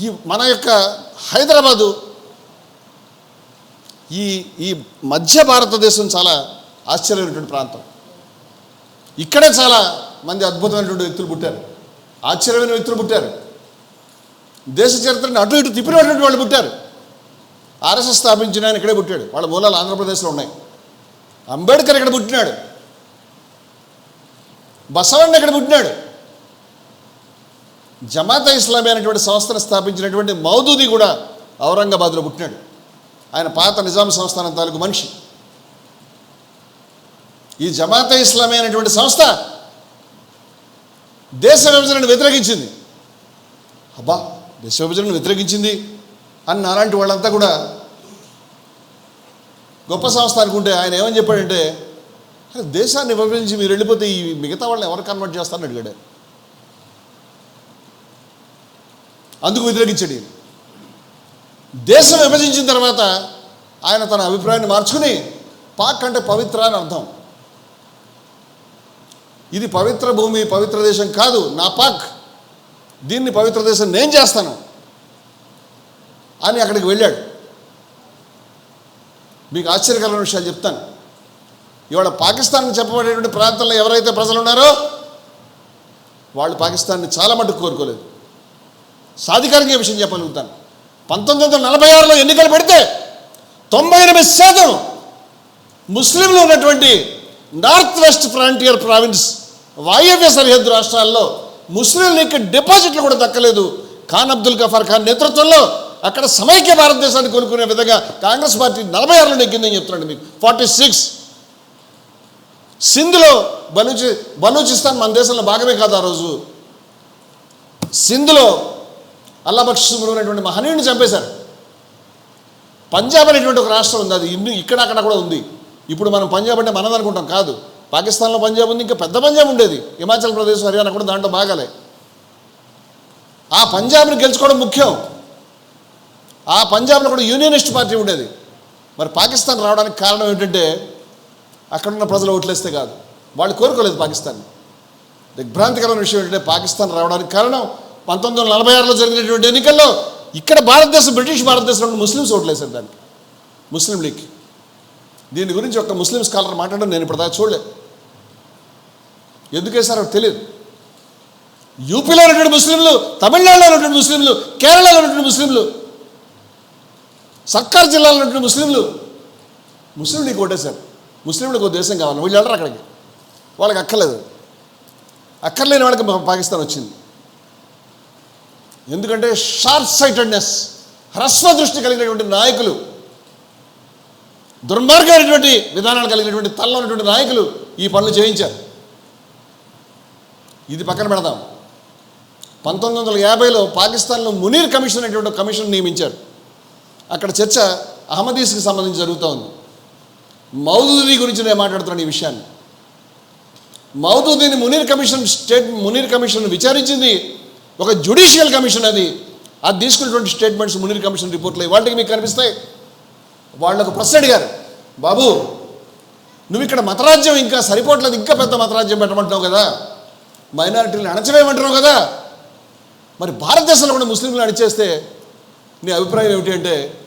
ఈ మన యొక్క హైదరాబాదు ఈ ఈ మధ్య భారతదేశం చాలా ఆశ్చర్యమైనటువంటి ప్రాంతం. ఇక్కడే చాలా మంది అద్భుతమైనటువంటి వ్యక్తులు పుట్టారు. ఆశ్చర్యమైన వ్యక్తులు పుట్టారు. దేశ చరిత్రను అటు ఇటు తిప్పినటువంటి వాళ్ళు పుట్టారు. ఆర్ఎస్ఎస్ స్థాపించిన ఆయన ఇక్కడే పుట్టాడు. వాళ్ళ మూలాలు ఆంధ్రప్రదేశ్లో ఉన్నాయి. అంబేద్కర్ ఇక్కడ పుట్టినాడు. బసవಣ್ణ ఇక్కడ పుట్టినాడు. జమాతా ఇస్లామీ అనేటువంటి సంస్థను స్థాపించినటువంటి మౌదూది కూడా ఔరంగాబాద్లో పుట్టినాడు. ఆయన పాత నిజాం సంస్థానం తాలూకు మనిషి. ఈ జమాతా ఇస్లామీ అనేటువంటి సంస్థ దేశ విభజనను వ్యతిరేకించింది. అబ్బా దేశ విభజనను వ్యతిరేకించింది అన్న అలాంటి వాళ్ళంతా కూడా గొప్ప సంస్థ అనుకుంటే ఆయన ఏమని చెప్పాడంటే దేశాన్ని విభజించి మీరు వెళ్ళిపోతే ఈ మిగతా వాళ్ళని ఎవరు కన్వర్ట్ చేస్తారని అడిగాడు ఆయన. అందుకు వ్యతిరేకించాడు ఈయన. దేశం విభజించిన తర్వాత ఆయన తన అభిప్రాయాన్ని మార్చుకుని పాక్ అంటే పవిత్ర అని అర్థం. ఇది పవిత్ర భూమి పవిత్ర దేశం కాదు నా పాక్. దీన్ని పవిత్ర దేశం నేను చేస్తాను అని అక్కడికి వెళ్ళాడు. మీకు ఆశ్చర్యకరమైన విషయాలు చెప్తాను. ఇవాళ పాకిస్తాన్ చెప్పబడేటువంటి ప్రాంతంలో ఎవరైతే ప్రజలు ఉన్నారో వాళ్ళు పాకిస్తాన్ని చాలా మటుకు కోరుకోలేదు. సాధికారిక విషయం చెప్పగలుగుతాను. పంతొమ్మిది వందల నలభై ఆరులో ఎన్నికలు పెడితే తొంభై ఎనిమిది శాతం ముస్లింలు ఉన్నటువంటి నార్త్ వెస్ట్ ఫ్రాంటియర్ ప్రావిన్స్ వాయవ్య సరిహద్దు రాష్ట్రాల్లో ముస్లింలకి డిపాజిట్లు కూడా దక్కలేదు. ఖాన్ అబ్దుల్ గఫార్ ఖాన్ నేతృత్వంలో అక్కడ సమైక్య భారతదేశాన్ని కొనుక్కునే విధంగా కాంగ్రెస్ పార్టీ నలభై ఆరులో నెగ్గిందని చెప్తున్నాడు మీకు. Forty six. సింధులో బలూచి బలూచిస్తాన్ మన దేశంలో భాగమే కాదు ఆ రోజు. సింధులో అల్లాబక్షులు అనేటువంటి మహనీయుని చంపేశారు. పంజాబ్ అనేటువంటి ఒక రాష్ట్రం ఉంది. అది ఇన్ని ఇక్కడ అక్కడ కూడా ఉంది. ఇప్పుడు మనం పంజాబ్ అంటే మనది అనుకుంటాం. కాదు. పాకిస్తాన్లో పంజాబ్ ఉంది. ఇంకా పెద్ద పంజాబ్ ఉండేది. హిమాచల్ ప్రదేశ్ హర్యానా కూడా దాంట్లో బాగాలే. ఆ పంజాబ్ని గెలుచుకోవడం ముఖ్యం. ఆ పంజాబ్లో కూడా యూనియనిస్ట్ పార్టీ ఉండేది. మరి పాకిస్తాన్ రావడానికి కారణం ఏంటంటే అక్కడున్న ప్రజలు ఓట్లేస్తే కాదు. వాళ్ళు కోరుకోలేదు పాకిస్తాన్ దిగ్భ్రాంతికరమైన విషయం ఏంటంటే పాకిస్తాన్ రావడానికి కారణం పంతొమ్మిది వందల నలభై ఆరులో జరిగినటువంటి ఎన్నికల్లో ఇక్కడ భారతదేశం బ్రిటిష్ భారతదేశంలో ముస్లిమ్స్ ఓట్లేశారు దానికి. Muslim League. దీని గురించి ఒక ముస్లిం స్కాలర్ మాట్లాడడం నేను ఇప్పుడు దాకా చూడలేదు ఎందుకు తెలియదు యూపీలో ఉన్నటువంటి ముస్లింలు తమిళనాడులో ఉన్నటువంటి ముస్లింలు కేరళలో ఉన్నటువంటి ముస్లింలు సర్కార్ జిల్లాలో ఉన్నటువంటి ముస్లింలు ముస్లిం లీగ్ ఓటేశారు. ముస్లింలకు ఒక దేశం కావాలి వీళ్ళు వెళ్ళరు అక్కడికి. వాళ్ళకి అక్కర్లేదు. అక్కర్లేని వాళ్ళకి పాకిస్తాన్ వచ్చింది. ఎందుకంటే షార్ట్ సైటెడ్నెస్ హ్రస్వ దృష్టి కలిగినటువంటి నాయకులు దుర్మార్గమైనటువంటి విధానాలు కలిగినటువంటి తల్ల ఉన్నటువంటి నాయకులు ఈ పనులు చేయించారు. ఇది పక్కన పెడదాం. పంతొమ్మిది వందల యాభైలో పాకిస్తాన్లో మునీర్ కమిషన్ అనేటువంటి కమిషన్ నియమించారు. అక్కడ చర్చ అహ్మదీస్కి సంబంధించి జరుగుతూ ఉంది. మౌదూదీ గురించి నేను మాట్లాడుతున్నాను ఈ విషయాన్ని. మౌదూదీని Munir commission state Munir commission విచారించింది ఒక జ్యుడిషియల్ కమిషన్ అది. అది తీసుకున్నటువంటి స్టేట్మెంట్స్ మునీర్ కమిషన్ రిపోర్ట్లో వాటికి మీకు కనిపిస్తాయి. వాళ్ళకు ప్రశ్న అడిగారు బాబు నువ్వు ఇక్కడ మతరాజ్యం ఇంకా సరిపోవట్లేదు ఇంకా పెద్ద మతరాజ్యం పెట్టమంటున్నావు కదా. మైనారిటీలను అణచివేయమంటున్నావు కదా. మరి భారతదేశంలో కూడా ముస్లింలు అణిచేస్తే నీ అభిప్రాయం ఏమిటి అంటే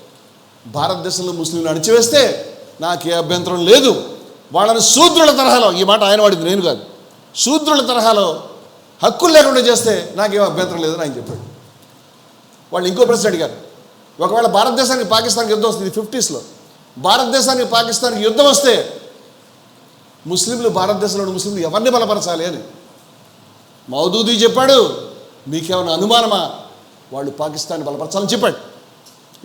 భారతదేశంలో ముస్లింలు అణిచివేస్తే నాకు ఏ అభ్యంతరం లేదు. వాళ్ళని శూద్రుల తరహాలో ఈ మాట ఆయన వాడింది నేను కాదు శూద్రుల తరహాలో హక్కులు లేకుండా చేస్తే నాకేం అభ్యంతరం లేదని ఆయన చెప్పాడు. వాళ్ళు ఇంకో ప్రశ్న అడిగారు. ఒకవేళ భారతదేశానికి పాకిస్తాన్కి యుద్ధం వస్తుంది ఫిఫ్టీస్లో భారతదేశానికి పాకిస్తాన్కి యుద్ధం వస్తే ముస్లింలు భారతదేశంలో ఉన్న ముస్లింలు ఎవరిని బలపరచాలి అని? మౌదూదీ చెప్పాడు మీకేమైనా అనుమానమా? వాళ్ళు పాకిస్తాన్ బలపరచాలని చెప్పాడు.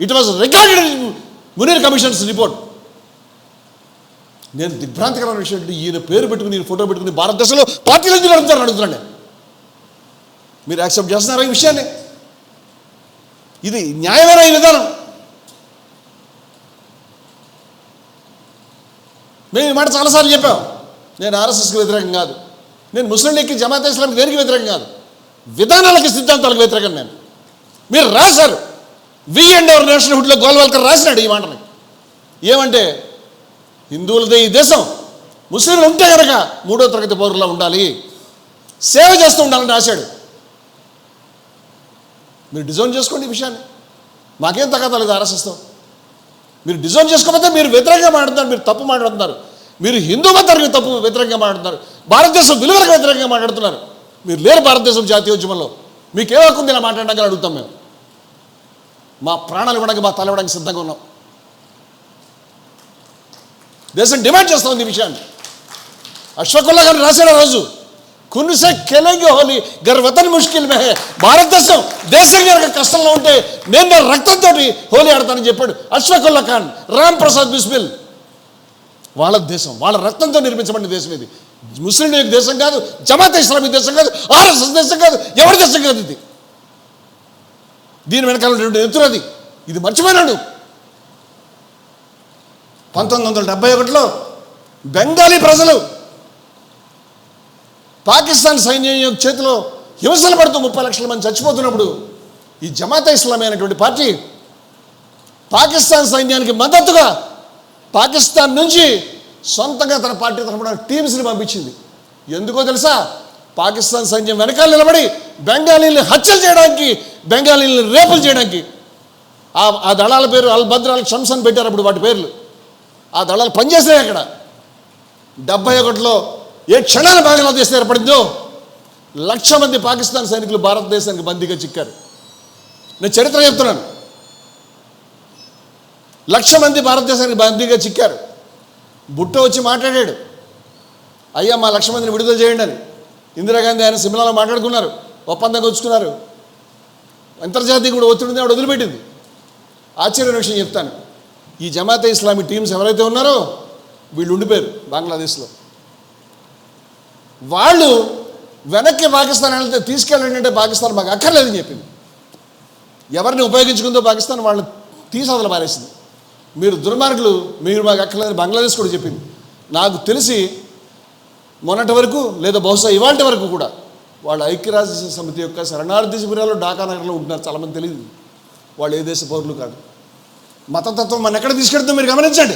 It was recorded Munir commissions report నేను దిగ్భ్రాంతికరమైన విషయం ఈయన పేరు పెట్టుకుని ఈయన ఫోటో పెట్టుకుని భారతదేశంలో పార్టీలు ఎందుకు నడుపుతారని అడుగుతున్నాను మీరు యాక్సెప్ట్ చేస్తున్నారా ఈ విషయాన్ని? ఇది న్యాయమైన ఈ విధానం. మేము ఈ మాట చాలాసార్లు చెప్పాం. నేను ఆర్ఎస్ఎస్కి వ్యతిరేకం కాదు. నేను ముస్లిం లీగ్కి జమాత్ ఇస్లాంకి దేనికి వ్యతిరేకం కాదు. విధానాలకి సిద్ధాంతాలకు వ్యతిరేకం నేను. మీరు రాశారు. వి అండ్ ఎవర్ నేషనల్ హుడ్లో గోల్వాల్కర్ రాసినాడు ఈ మాటని. ఏమంటే హిందువులదే ఈ దేశం. ముస్లింలు ఉంటే కనుక మూడో తరగతి పౌరులా ఉండాలి. సేవ చేస్తూ ఉండాలని రాశాడు. మీరు డిజైన్ చేసుకోండి ఈ విషయాన్ని. మాకేం తగ్గదా లేదు ఆర్ఎస్ఎస్తో. మీరు డిజైన్ చేసుకోకపోతే మీరు వ్యతిరేకంగా మాట్లాడుతున్నారు మీరు తప్పు మాట్లాడుతున్నారు. మీరు హిందూ మతానికి తప్పు వ్యతిరేకంగా మాట్లాడుతున్నారు. భారతదేశం విలువలకు వ్యతిరేకంగా మాట్లాడుతున్నారు. మీరు లేరు భారతదేశం జాతీయోద్యమంలో. మీకేం హక్కుంది ఇలా మాట్లాడడానికి అడుగుతాం మేము. మా ప్రాణాలు ఇవ్వడానికి మా తల ఇవ్వడానికి సిద్ధంగా ఉన్నాం. దేశం డిమాండ్ చేస్తూ ఉంది ఈ విషయాన్ని. అశ్వకుల్లా గారు రాశాడు ఆ రోజు. కున్సే కెలంగి హోలీ గర్ వతన్ ముష్కిల్ మే భారతదేశం దేశం కనుక కష్టంలో ఉంటే నేను నా రక్తంతో హోలీ ఆడతానని చెప్పాడు అశ్వకుల్లా ఖాన్ రామ్ ప్రసాద్ బిస్మిల్ వాళ్ళ దేశం వాళ్ళ రక్తంతో నిర్మించబడిన దేశం ఇది ముస్లిం లీగ్ దేశం కాదు జమాత్ ఇస్లామిక్ దేశం కాదు ఆర్ఎస్ఎస్ దేశం కాదు ఎవరి దేశం కాదు ఇది దీని వెనకాల ఉన్నటువంటి ఎత్తురది ఇది మర్చిపోయినాడు పంతొమ్మిది వందల డెబ్బై ఒకటిలో బెంగాలీ ప్రజలు పాకిస్తాన్ సైన్యం యొక్క చేతిలో హింసలు పడుతూ ముప్పై లక్షల మంది చచ్చిపోతున్నప్పుడు ఈ జమాతా ఇస్లామీ అనేటువంటి పార్టీ పాకిస్తాన్ సైన్యానికి మద్దతుగా పాకిస్తాన్ నుంచి సొంతంగా తన పార్టీ తరఫున టీమ్స్ని పంపించింది. ఎందుకో తెలుసా? పాకిస్తాన్ సైన్యం వెనకాల నిలబడి బెంగాలీని హత్యలు చేయడానికి బెంగాలీని రేపులు చేయడానికి. ఆ ఆ దళాల పేరు అల్ బద్రాల్ షమ్స్ పెట్టారు అప్పుడు వాటి పేర్లు. ఆ దళాలు పనిచేసినాయి అక్కడ. డెబ్బై ఒకటిలో ఏ క్షణాల బంగ్లాదేశ్ ఏర్పడిందో? లక్ష మంది పాకిస్తాన్ సైనికులు భారతదేశానికి బందీగా చిక్కారు. నేను చరిత్ర చెప్తున్నాను. లక్ష మంది భారతదేశానికి బందీగా చిక్కారు. బుట్ట వచ్చి మాట్లాడాడు. అయ్యా మా లక్ష మందిని విడుదల చేయండి అని. ఇందిరాగాంధీ ఆయన సిమ్లాలో మాట్లాడుకున్నారు. ఒప్పందం వచ్చుకున్నారు అంతర్జాతీయ కూడా ఒత్తిడి ఆవిడ వదిలిపెట్టింది. ఆశ్చర్యమైన విషయం చెప్తాను. ఈ జమాతే ఇస్లామీ టీమ్స్ ఎవరైతే ఉన్నారో వీళ్ళు ఉండిపోయారు బంగ్లాదేశ్లో. వాళ్ళు వెనక్కి పాకిస్తాన్ వెళ్తే తీసుకెళ్ళండి అంటే పాకిస్తాన్ మాకు అక్కర్లేదని చెప్పింది. ఎవరిని ఉపయోగించుకుందో పాకిస్తాన్ వాళ్ళని తీసవతల పారేసింది. మీరు దుర్మార్గులు మీరు మాకు అక్కర్లేదని బంగ్లాదేశ్ కూడా చెప్పింది. నాకు తెలిసి మొన్నటి వరకు లేదా బహుశా ఇవాళ వరకు కూడా వాళ్ళు ఐక్యరాజ్య సమితి యొక్క శరణార్థి శిబిరాలు ఢాకా నగర్లో ఉంటున్నారు చాలామంది తెలియదు. వాళ్ళు ఏ దేశ పౌరులు కాదు. మతతత్వం మన ఎక్కడ తీసుకెళ్తుందో మీరు గమనించండి.